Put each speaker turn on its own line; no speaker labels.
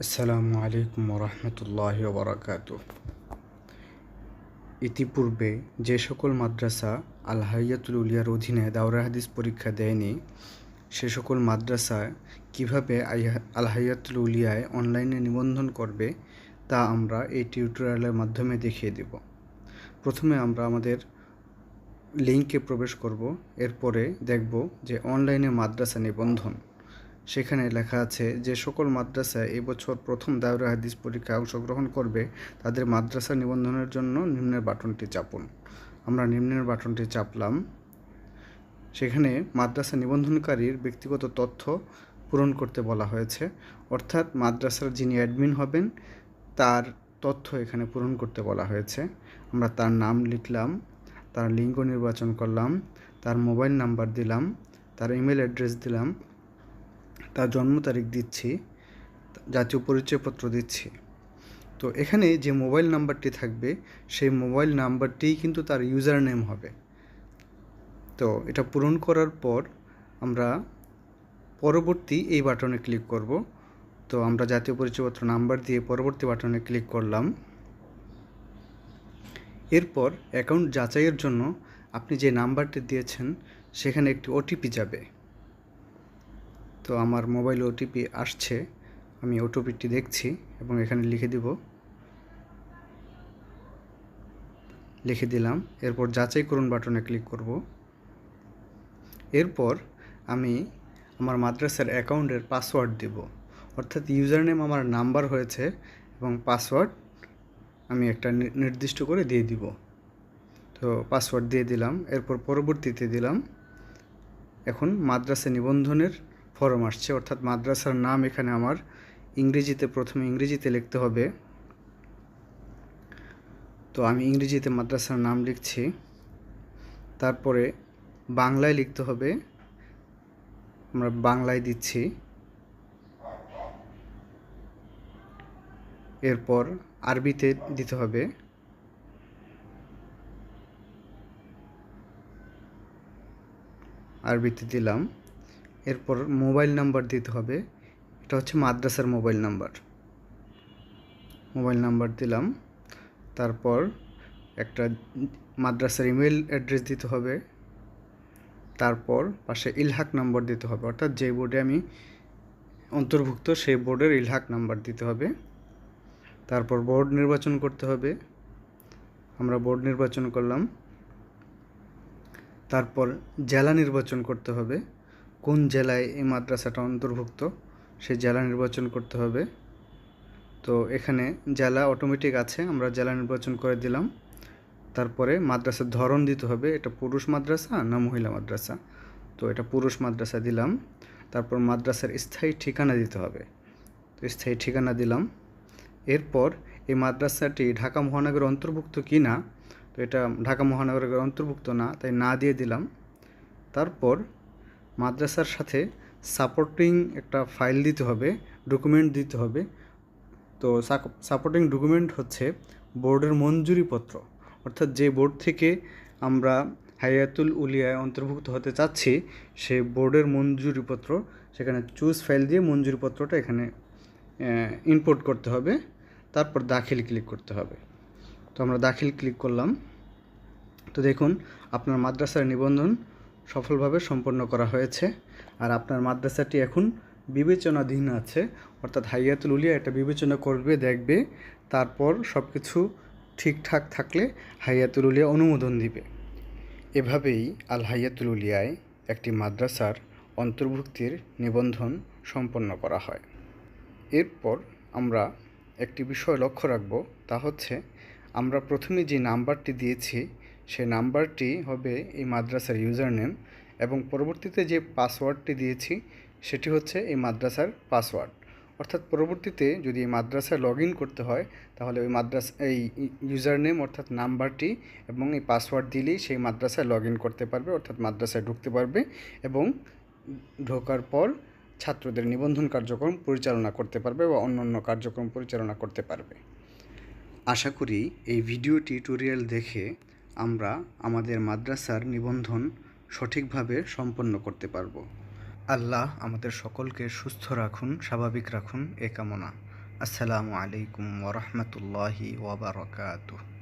আসসালামু আলাইকুম রহমতুল্লাহ বরাকাত ইতিপূর্বে যে সকল মাদ্রাসা আল হাইয়াতুল উলিয়ার অধীনে দাওরা হাদিস পরীক্ষা দেয়নি, সে সকল মাদ্রাসা কীভাবে আইহা- আল হাইয়াতুল উলিয়ায় অনলাইনে নিবন্ধন করবে, তা আমরা এই টিউটোরিয়ালের মাধ্যমে দেখিয়ে দেব। প্রথমে আমরা আমাদের লিঙ্কে প্রবেশ করব, এরপরে দেখব যে অনলাইনে মাদ্রাসা নিবন্ধন সেখানে লেখা আছে, যে সকল মাদ্রাসা এবছর প্রথম দায়রা হাদিস পরীক্ষায় অংশগ্রহণ করবে, তাদের মাদ্রাসা নিবন্ধনের জন্য নিম্নের বাটনটি চাপুন। আমরা নিম্নের বাটনটি চাপলাম। সেখানে মাদ্রাসা নিবন্ধনকারীর ব্যক্তিগত তথ্য পূরণ করতে বলা হয়েছে। অর্থাৎ মাদ্রাসার যিনি অ্যাডমিন হবেন, তার তথ্য এখানে পূরণ করতে বলা হয়েছে। আমরা তার নাম লিখলাম, তার লিঙ্গ নির্বাচন করলাম, তার মোবাইল নাম্বার দিলাম, তার ইমেল অ্যাড্রেস দিলাম তার জন্ম তারিখ দিচ্ছি, জাতীয় পরিচয়পত্র দিচ্ছি। তো এখানে যে মোবাইল নাম্বারটি থাকবে, সেই মোবাইল নাম্বারটিই কিন্তু তার ইউজার নেম হবে। তো এটা পূরণ করার পর আমরা পরবর্তী এই বাটনে ক্লিক করব। তো আমরা জাতীয় পরিচয়পত্র নাম্বার দিয়ে পরবর্তী বাটনে ক্লিক করলাম। এরপর অ্যাকাউন্ট যাচাইয়ের জন্য আপনি যে নাম্বারটি দিয়েছেন, সেখানে একটি ওটিপি যাবে। তো আমার মোবাইলে ওটিপি আসছে। আমি ওটিপিটি দেখছি এবং এখানে লিখে দিব। লিখে দিলাম। এরপর যাচাই করুন বাটনে ক্লিক করব। এরপর আমি আমার মাদ্রাসার অ্যাকাউন্টের পাসওয়ার্ড দিব। অর্থাৎ ইউজার নেম আমার নাম্বার হয়েছে এবং পাসওয়ার্ড আমি একটা নির্দিষ্ট করে দিয়ে দিব। তো পাসওয়ার্ড দিয়ে দিলাম। এরপর পরবর্তীতে দিলাম। এখন মাদ্রাসা নিবন্ধনের ফরম আসছে, অর্থাৎ মাদ্রাসার নাম এখানে আমার ইংরেজিতে, প্রথমে ইংরেজিতে লিখতে হবে। তো আমি ইংরেজিতে মাদ্রাসার নাম লিখছি। তারপরে বাংলায় লিখতে হবে। আমরা বাংলায় দিচ্ছি। এরপর আরবিতে দিতে হবে। আরবিতে দিলাম। এরপর মোবাইল নাম্বার দিতে হবে। এটা হচ্ছে মাদ্রাসার মোবাইল নাম্বার। মোবাইল নাম্বার দিলাম। তারপর একটা মাদ্রাসার ইমেল অ্যাড্রেস দিতে হবে। তারপর পাশে ইলহাক নাম্বার দিতে হবে। অর্থাৎ যে বোর্ডে আমি অন্তর্ভুক্ত, সেই বোর্ডের ইলহাক নাম্বার দিতে হবে। তারপর বোর্ড নির্বাচন করতে হবে। আমরা বোর্ড নির্বাচন করলাম। তারপর জেলা নির্বাচন করতে হবে। কোন জেলায় এই মাদ্রাসাটা অন্তর্ভুক্ত? সেই জেলা নির্বাচন করতে হবে। তো এখানে জেলা অটোমেটিক আছে, আমরা জেলা নির্বাচন করে দিলাম। তারপরে মাদ্রাসার ধরন দিতে হবে, এটা পুরুষ মাদ্রাসা না মহিলা মাদ্রাসা? তো এটা পুরুষ মাদ্রাসা দিলাম। তারপর মাদ্রাসার স্থায়ী ঠিকানা দিতে হবে। তো স্থায়ী ঠিকানা দিলাম। এরপর এই মাদ্রাসাটি ঢাকা মহানগরের অন্তর্ভুক্ত কি না তো এটা ঢাকা মহানগরের অন্তর্ভুক্ত না, তাই না দিয়ে দিলাম। তারপর মাদ্রাসার সাথে সাপোর্টিং একটা ফাইল দিতে হবে ডকুমেন্ট দিতে হবে। তো সাপোর্টিং ডকুমেন্ট হচ্ছে বোর্ডের মঞ্জুরিপত্র অর্থাৎ যে বোর্ড থেকে আমরা হায়াতুল উলিয়ায় অন্তর্ভুক্ত হতে চাচ্ছি, সে বোর্ডের মঞ্জুরিপত্র সেখানে চুজ ফাইল দিয়ে মঞ্জুরিপত্রটা এখানে ইনপোর্ট করতে হবে। তারপর দাখিল ক্লিক করতে হবে। তো আমরা দাখিল ক্লিক করলাম। তো দেখুন, আপনার মাদ্রাসার নিবন্ধন সফলভাবে সম্পন্ন করা হয়েছে। আর আপনার মাদ্রাসাটি এখন বিবেচনাধীন আছে। অর্থাৎ হাইয়াতুল উলিয়া এটা বিবেচনা করবে, দেখবে। তারপর সব কিছু ঠিকঠাক থাকলে হাইয়াতুল উলিয়া অনুমোদন দিবে। এভাবেই আল হাইয়াতুল উলিয়ায় একটি মাদ্রাসার অন্তর্ভুক্তির নিবন্ধন সম্পন্ন করা হয়। এরপর আমরা একটি বিষয় লক্ষ্য রাখব, তা হচ্ছে আমরা প্রথমে যে নাম্বারটি দিয়েছি সেই নাম্বারটি হবে এই মাদ্রাসার ইউজার নেম এবং পরবর্তীতে যে পাসওয়ার্ডটি দিয়েছি সেটি হচ্ছে এই মাদ্রাসার পাসওয়ার্ড। অর্থাৎ পরবর্তীতে যদি এই মাদ্রাসায় লগ ইন করতে হয়, তাহলে ওই মাদ্রাসা, এই ইউজার নেম অর্থাৎ নাম্বারটি এবং এই পাসওয়ার্ড দিলেই সেই মাদ্রাসায় লগ ইন করতে পারবে, অর্থাৎ মাদ্রাসায় ঢুকতে পারবে এবং ঢোকার পর ছাত্রদের নিবন্ধন কার্যক্রম পরিচালনা করতে পারবে বা অন্যান্য কার্যক্রম পরিচালনা করতে পারবে। আশা করি এই ভিডিও টিউটোরিয়াল দেখে আমরা আমাদের মাদ্রাসার নিবন্ধন সঠিকভাবে সম্পন্ন করতে পারব। আল্লাহ আমাদের সকলকে সুস্থ রাখুন, স্বাভাবিক রাখুন, এ কামনা। আসসালামু আলাইকুম ওরহমতুল্লাহি ওবরাকাতুহ